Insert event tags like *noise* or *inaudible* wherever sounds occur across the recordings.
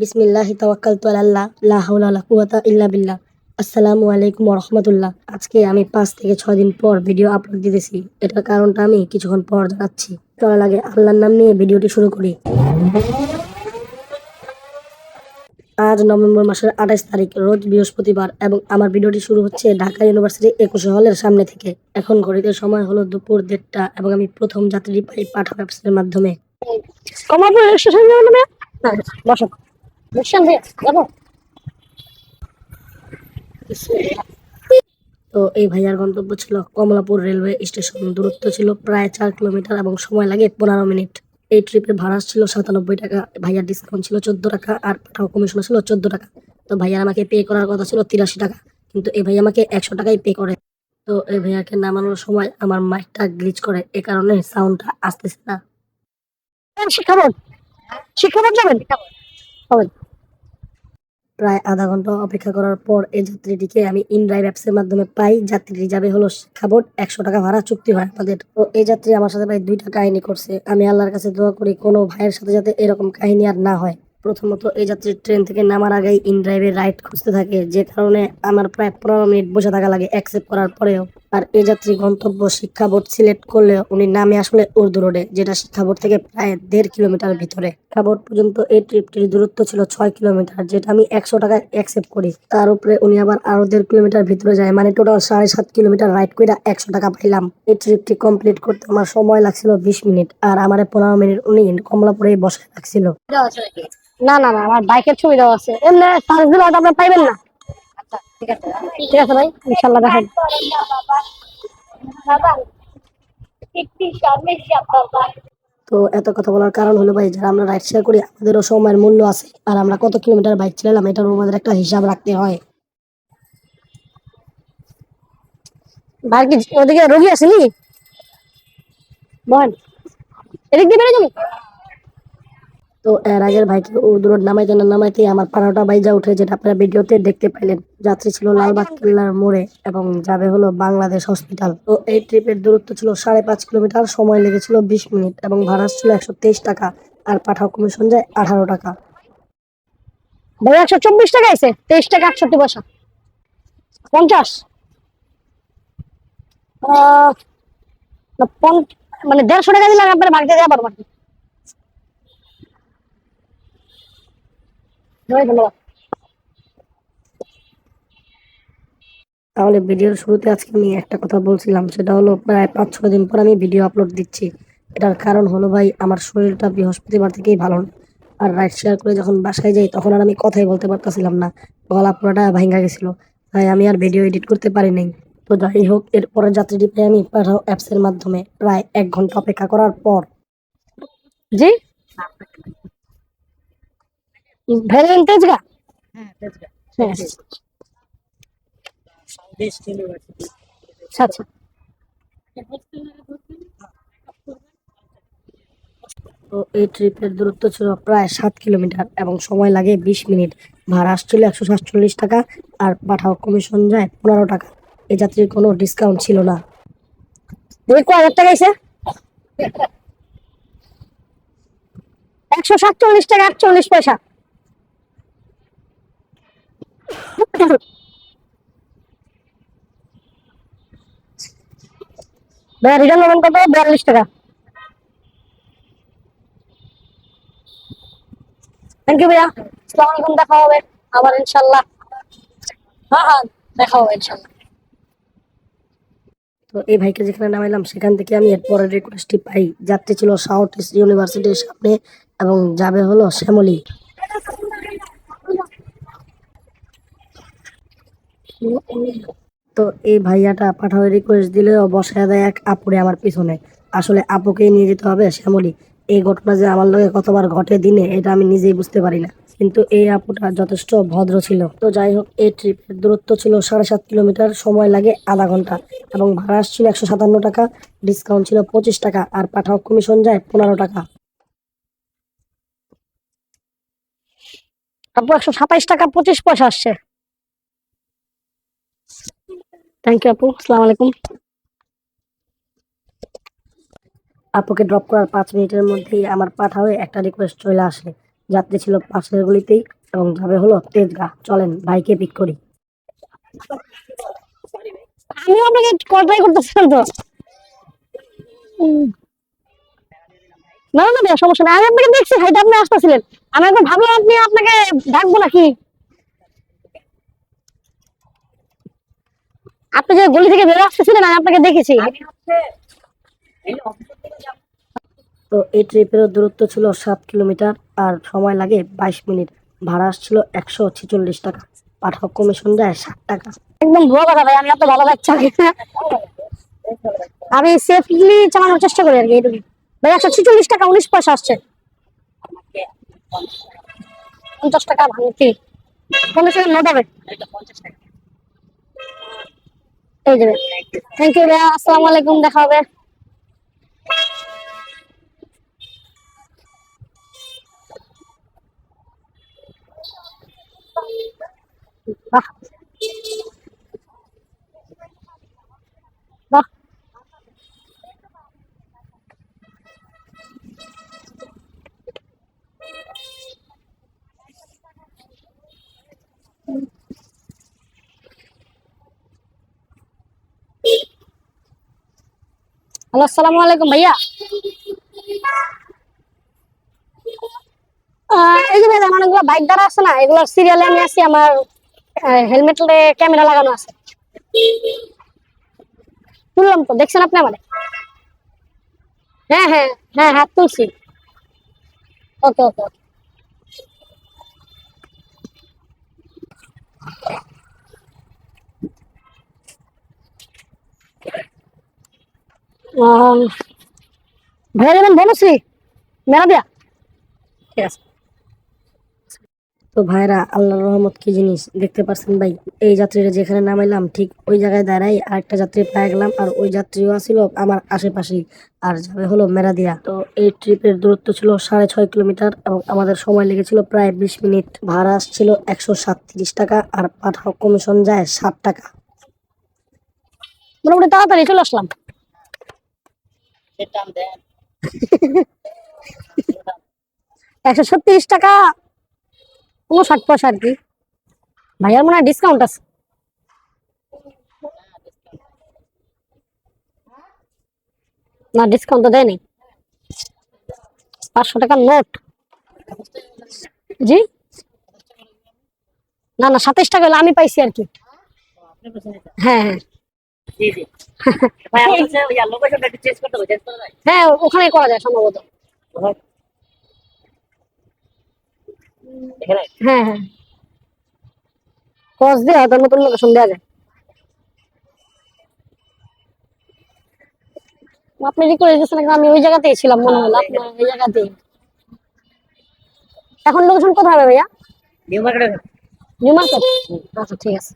বিসমিল্লাহি তাওয়াক্কালতু আলাল্লাহ লা হাওলা ওয়ালা কুওয়াতা ইল্লা বিল্লাহ। আসসালামু আলাইকুম ওয়া রাহমাতুল্লাহ। আজকে আমি পাঁচ থেকে ছয় দিন পর ভিডিও আপলোড দিতেছি। এটার কারণটা আমি কিছুক্ষণ পর জানাচ্ছি। চলা লাগে আল্লাহর নাম নিয়ে ভিডিওটি শুরু করি। আজ নভেম্বর মাসের আঠাশ তারিখ রোজ বৃহস্পতিবার এবং আমার ভিডিওটি শুরু হচ্ছে ঢাকা ইউনিভার্সিটি একুশে হলের সামনে থেকে। এখন ঘড়িতে সময় হলো দুপুর দেড়টা এবং আমি প্রথম যাত্রী পাই পাঠা ব্যবসার মাধ্যমে। যাব তো এই ভাইয়ার গন্তব্য ছিল কমলাপুর রেলওয়ে স্টেশন। দূরত্ব ছিল প্রায় চার কিলোমিটার এবং সময় লাগে পনেরো মিনিট। এই ট্রিপের ভাড়া ছিল সাতানব্বই টাকা ভাইয়ার ডিসকাউন্ট ছিল চোদ্দ টাকা আর পাঠাও কমিশন ছিল চোদ্দ টাকা। তো ভাইয়ার আমাকে পে করার কথা ছিল তিরাশি টাকা কিন্তু এই ভাই আমাকে একশো টাকাই পে করে। তো এই ভাইয়াকে নামানোর সময় আমার মাইকটা গ্লিচ করে এ কারণে সাউন্ডটা আসতেছে না। শিক্ষা শিক্ষা যাবেন? প্রায় আধা ঘণ্টা অপেক্ষা করার পর এই যাত্রীটিকে আমি ইনড্রাইভ অ্যাপসের মাধ্যমে পাই। যাত্রীটি যাবে হলো শিক্ষাবোর্ড, একশো টাকা ভাড়া, চুক্তি হয় আমাদের। তো এই যাত্রী আমার সাথে প্রায় দুইটা কাহিনী করছে। আমি আল্লাহর কাছে দোয়া করি কোনো ভাইয়ের সাথে যাতে এরকম কাহিনী আর না হয়। প্রথমত এই যাত্রী ট্রেন থেকে নামার আগেই ইনড্রাইভে রাইড খুঁজতে থাকে, যে কারণে আমার প্রায় পনেরো মিনিট বসে থাকা লাগে অ্যাকসেপ্ট করার পরেও। আর এই যাত্রী গন্তব্য শিক্ষা বোর্ড সিলেক্ট করলেও উনি নামে আসলে উর্দু রোডে যেটা শিক্ষা বোর্ড থেকে প্রায় দেড় কিলোমিটার ভিতরে। শিক্ষা বোর্ড পর্যন্ত এই ট্রিপটির দূরত্ব ছিল ছয় কিলোমিটার, যেটা আমি একশো টাকায় অ্যাকসেপ্ট করি। তার উপরে উনি আবার আরও দেড় কিলোমিটার ভিতরে যায় মানে টোটাল সাড়ে সাত কিলোমিটার রাইড করে একশো টাকা পাইলাম। এই ট্রিপটি কমপ্লিট করতে আমার সময় লাগছিল বিশ মিনিট, আর আমার পনেরো মিনিট উনি কমলাপুরে বসে রাখছিল। না না না আমার বাইকের ছবি দেওয়া আছে। এমনি চার্জ দিলে ওটা আপনি পাইবেন না। ঠিক আছে। ঠিক আছে ভাই ইনশাল্লাহ দেখেন তো এত কথা বলার কারণ হলো ভাই যারা আমরা রাইড শেয়ার করি আমাদেরও সময়ের মূল্য আছে। আর আমরা কত কিলোমিটার বাইক চালালাম এটার আমাদের একটা হিসাব রাখতে হয়। ভাই কি ওদিকে রোগী আছে নি? বলেন এদিক দিয়ে বেড়ে যাব তো এর আগের ভাইকে উদুরোড নামাইতে না নামাইতে আমার পাড়াটা বাইজা উঠে যেটা আপনারা ভিডিওতে দেখতে পাইলেন। যাত্রী ছিল লালবাগ কেল্লার মোড়ে এবং যাবে হলো বাংলাদেশ হসপিটাল। তো এই ট্রিপের দূরত্ব ছিল সাড়ে পাঁচ কিলোমিটার, সময় লেগেছিল বিশ মিনিট এবং ভাড়া ছিল একশো তেইশ টাকা আর পাঠাও কমিশন যায় আঠারো টাকা। ভাই, একশো চব্বিশ টাকা আছে, তেইশ টাকা আটষট্টি পয়সা। পঞ্চাশ? মানে দেড়শো টাকা দিলে আপনার বাড়িতে যাব পারব আর কি। ভাই, ধন্যবাদ তাহলে ভিডিওর শুরুতে আজকে আমি একটা কথা বলছিলাম, সেটা হলো প্রায় পাঁচ, ছয় দিন পর আমি ভিডিও আপলোড দিচ্ছি। এটার কারণ হলো ভাই, আমার শরীরটা বৃহস্পতিবার থেকেই ভালো। আর রাইড শেয়ার করে যখন বাসায় যাই, তখন আর আমি কথাই বলতে পারতাছিলাম না। গলা পুরোটা ভাঙ্গা গেছিল। তাই আমি আর ভিডিও এডিট করতে পারি নাই। তো যাই হোক এরপরে যাত্রীটি পেয়ে আমি পাঠাও অ্যাপসের মাধ্যমে। প্রায় এক ঘণ্টা অপেক্ষা করার পর। জি? ভেরিয়েন্ট তেজগা? হ্যাঁ আচ্ছা আচ্ছা। তো এই ট্রিপের দূরত্ব ছিল প্রায় সাত কিলোমিটার এবং সময় লাগে বিশ মিনিট। ভাড়া আসছিল একশো সাতচল্লিশ টাকা আর পাঠাও কমিশন যায় পনেরো টাকা। এই যাত্রীর কোনো ডিসকাউন্ট ছিল না। দেখি কয় হাজার টাকা আছে একশো সাতচল্লিশ টাকা আটচল্লিশ পয়সা। ভাইয়া রিটার্ন পেমেন্ট কত? বিয়াল্লিশ টাকা। থ্যাংক ইউ ভাইয়া। আলাইকুম, দেখা হবে আবার ইনশাল্লাহ। হ্যাঁ হ্যাঁ দেখা হবে ইনশাল্লাহ। তো এই ভাইকে যেখানে নামাইলাম, সেখান থেকে আমি এরপরের রিকোয়েস্টটি পাই। যাত্রী ছিল সাউথ ইস্ট ইউনিভার্সিটির সামনে এবং যাবে হলো শ্যামলী। তো এই ভাইয়াটা পাঠাও রিকোয়েস্ট দিলেও বসায় দেয় এক আপুরে আমার পিছনে। আসলে আপুকেই নিয়ে যেতে হবে, শ্যামলি। এই ঘটনা যে আমার লগে কতবার ঘটে দিনে, এটা আমি নিজেই বুঝতে পারি না। কিন্তু এই আপুটা যথেষ্ট ভদ্র ছিল। তো যাই হোক, এই ট্রিপের দূরত্ব ছিল সাড়ে সাত কিলোমিটার, সময় লাগে আধা ঘণ্টা। এবং ভাড়া ছিল একশো সাতান্ন টাকা ডিসকাউন্ট ছিল পঁচিশ টাকা, আর পাঠাও কমিশন যায় পনেরো টাকা। আপু, একশো সাতাইশ টাকা পঁচিশ পয়সা আসছে। থ্যাংক ইউ আপু আসসালামু আলাইকুম আপুকে ড্রপ করার পাঁচ মিনিটের মধ্যেই আমার পাঠাও একটা রিকোয়েস্ট চলে আসে। যাত্রী ছিল পাশের গলিতেই এবং যাবে হলো তেজগা। চলেন ভাইকে পিক করি। আমি আপনাকে কল ট্রাই করতেছিলাম তো। না না ভাইয়া সমস্যা নেই। আমি আপনাকে দেখছি হাইটা আপনি আসতেছিলেন। আমি একবার ভাবলাম আপনি আপনাকে ডাকবো নাকি? আপনি যে গলি থেকে বেরো আসতেছিলেন আমি আপনাকে দেখেছি। তো এই ট্রিপের দূরত্ব ছিল সাত কিলোমিটার আর সময় লাগে বাইশ মিনিট। ভাড়া আসছিল একশো ছেচল্লিশ টাকা। পাঠক কমিশন যায় ষাট টাকা। একদম ভুয়া কথা ভাই আমি আপনার ভালো লাগছে আমি সেফলি চালানোর চেষ্টা করি আর কি এইটুকু। ভাই একশো ছিচল্লিশ টাকা উনিশ পয়সা আসছে। পঞ্চাশ টাকা ভাঙতি। পঞ্চাশ টাকা নোট হবে এই যাবে থ্যাংক ইউ ভাইয়া। আসসালামু আলাইকুম দেখা হবে। বাহ বাহ। হ্যালো আসসালামু আলাইকুম ভাইয়া আহ, এই যে ভাইয়া অনেকগুলো বাইক দ্বারা আছে না এগুলোর সিরিয়ালে আমি আছি আমার হেলমেটে ক্যামেরা লাগানো আছে। তুললাম তো দেখছেন আপনি আমারে হ্যাঁ হ্যাঁ হ্যাঁ হাত তুলছি। ওকে ওকে ওকে আহ, ভাইয়া যাবেন বনশ্রী মেরা দিয়া। ঠিক আছে তো ভাইরা আল্লাহর রহমত কি জিনিস? দেখতে পাচ্ছেন ভাই এই যাত্রীরা যেখানে নামাইলাম ঠিক ওই জায়গায় দাঁড়াই আরেকটা যাত্রী পেয়ে গেলাম আর ওই যাত্রীও আসছিল আমার আশেপাশেই আর যাবে হলো মেরাদিয়া তো এই ট্রিপের দূরত্ব ছিল সাড়ে ছয় কিলোমিটার এবং আমাদের সময় লেগেছিল প্রায় বিশ মিনিট। ভাড়া আসছিল একশো সাতত্রিশ টাকা আর পাঠাও কমিশন যায় ষাট টাকা। মোটামুটি তাড়াতাড়ি চলে আসলাম। একশো ছত্রিশ টাকা উনষাট পয়সা আর কি? ভাইয়ার মনে হয় ডিসকাউন্ট আছে। না ডিসকাউন্ট তো দেয়নি। পাঁচশো টাকার নোট। জি? না না, সাতাইশ টাকা হলে, আমি পাইছি আর কি। হ্যাঁ হ্যাঁ। *laughs* হ্যাঁ ওখানে করা যায় সম্ভবত। হ্যাঁ হ্যাঁ। কস দিয়ে হয়তো নতুন লোকেশন দেওয়া যায়। আপনি দিয়েছেন কিন্তু আমি ওই জায়গাতেই ছিলাম মনে হলো। আপনার ওই জায়গাতেই। এখন লোকেশন কোথায় হবে ভাইয়া? নিউ মার্কেট আচ্ছা ঠিক আছে।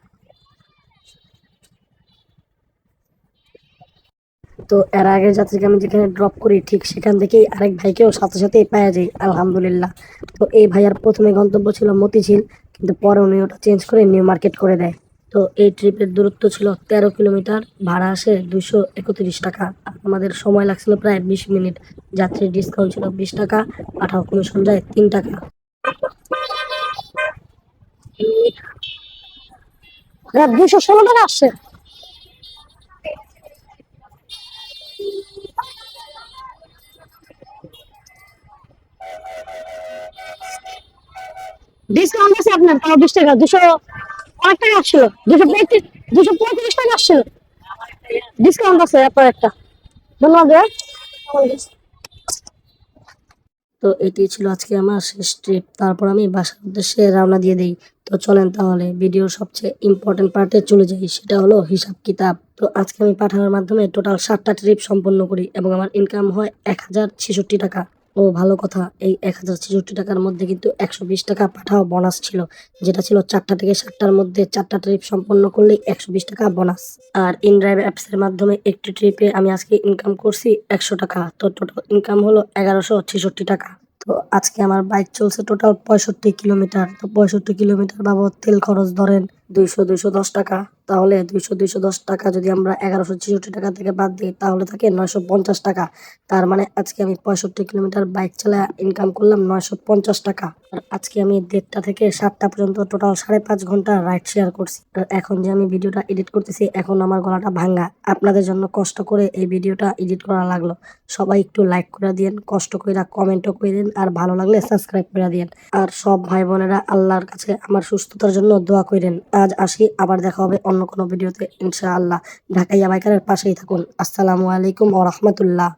তো এর আগে যাত্রীকে আমি যেখানে ড্রপ করি, ঠিক সেখান থেকেই আরেক ভাইকেও সাথে সাথেই পাওয়া যায় আলহামদুলিল্লাহ। তো এই ভাইয়ার প্রথমে গন্তব্য ছিল মতিঝিল, কিন্তু পরে উনি ওটা চেঞ্জ করে নিউ মার্কেট করে দেয়। তো এই ট্রিপের দূরত্ব ছিল তেরো কিলোমিটার, ভাড়া আসে দুশো একত্রিশ টাকা। আমাদের সময় লাগছিল প্রায় বিশ মিনিট। যাত্রীর ডিসকাউন্ট ছিল বিশ টাকা, পাঠাও কমিশন যায় তিন টাকা। দুশো ষোলো টাকা আসছে। ডিসকাউন্ট আছে আপনার, তাও বিশ টাকা, দুশো অনেক টাকা আসছিল, দুশো পঁয়ত্রিশ দুশো পঁয়ত্রিশ টাকা আসছিল। ডিসকাউন্ট আছে আপনার একটা। ধন্যবাদ তো এটি ছিল আজকে আমার শেষ ট্রিপ তারপর আমি বাসার উদ্দেশ্যে রওনা দিয়ে দিই। তো চলেন তাহলে ভিডিওর সবচেয়ে ইম্পর্টেন্ট পার্টে চলে যাই, সেটা হলো হিসাব কিতাব। তো আজকে আমি পাঠানোর মাধ্যমে টোটাল সাতটা ট্রিপ সম্পন্ন করি এবং আমার ইনকাম হয় এক হাজার ছেষট্টি টাকা। ও ভালো কথা, এই এক হাজার ছেষট্টি টাকার মধ্যে কিন্তু একশো বিশ টাকা পাঠাও বোনাস ছিল। যেটা ছিল চারটা থেকে সাতটার মধ্যে চারটা ট্রিপ সম্পন্ন করলে একশো বিশ টাকা বোনাস আর ইনড্রাইভ অ্যাপসের মাধ্যমে একটি ট্রিপে আমি আজকে ইনকাম করছি একশো টাকা। তো টোটাল ইনকাম হলো এগারোশো ছেষট্টি টাকা। তো আজকে আমার বাইক চলছে টোটাল পঁয়ষট্টি কিলোমিটার। তো পঁয়ষট্টি কিলোমিটার বাবদ তেল খরচ ধরেন দুইশো দুইশো দশ টাকা। তাহলে দুইশো দুইশো দশ টাকা যদি আমরা এগারোশো ছেষট্টি টাকা থেকে বাদ দিই, তাহলে থাকে নয়শো পঞ্চাশ টাকা। তার মানে আজকে আমি পঁয়ষট্টি কিলোমিটার বাইক চালা ইনকাম করলাম নয়শো পঞ্চাশ টাকা। আর আজকে আমি দেড়টা থেকে সাতটা পর্যন্ত টোটাল সাড়ে পাঁচ ঘণ্টা রাইড শেয়ার করছি। আর এখন যে আমি ভিডিওটা এডিট করতেছি, এখন আমার গলাটা ভাঙ্গা। আপনাদের জন্য কষ্ট করে এই ভিডিওটা এডিট করা লাগল। সবাই একটু লাইক করে দিন কষ্ট করে কমেন্টও করে দিন আর ভালো লাগলে সাবস্ক্রাইব করে দিন আর সব ভাই বোনেরা আল্লাহর কাছে আমার সুস্থতার জন্য দোয়া করেন আজ আসি, আবার দেখা হবে অন্য কোনো ভিডিওতে ইনশাআল্লাহ। ঢাকাইয়া বাইকারের পাশেই থাকুন। আসসালামু আলাইকুম ও রহমতুল্লাহ।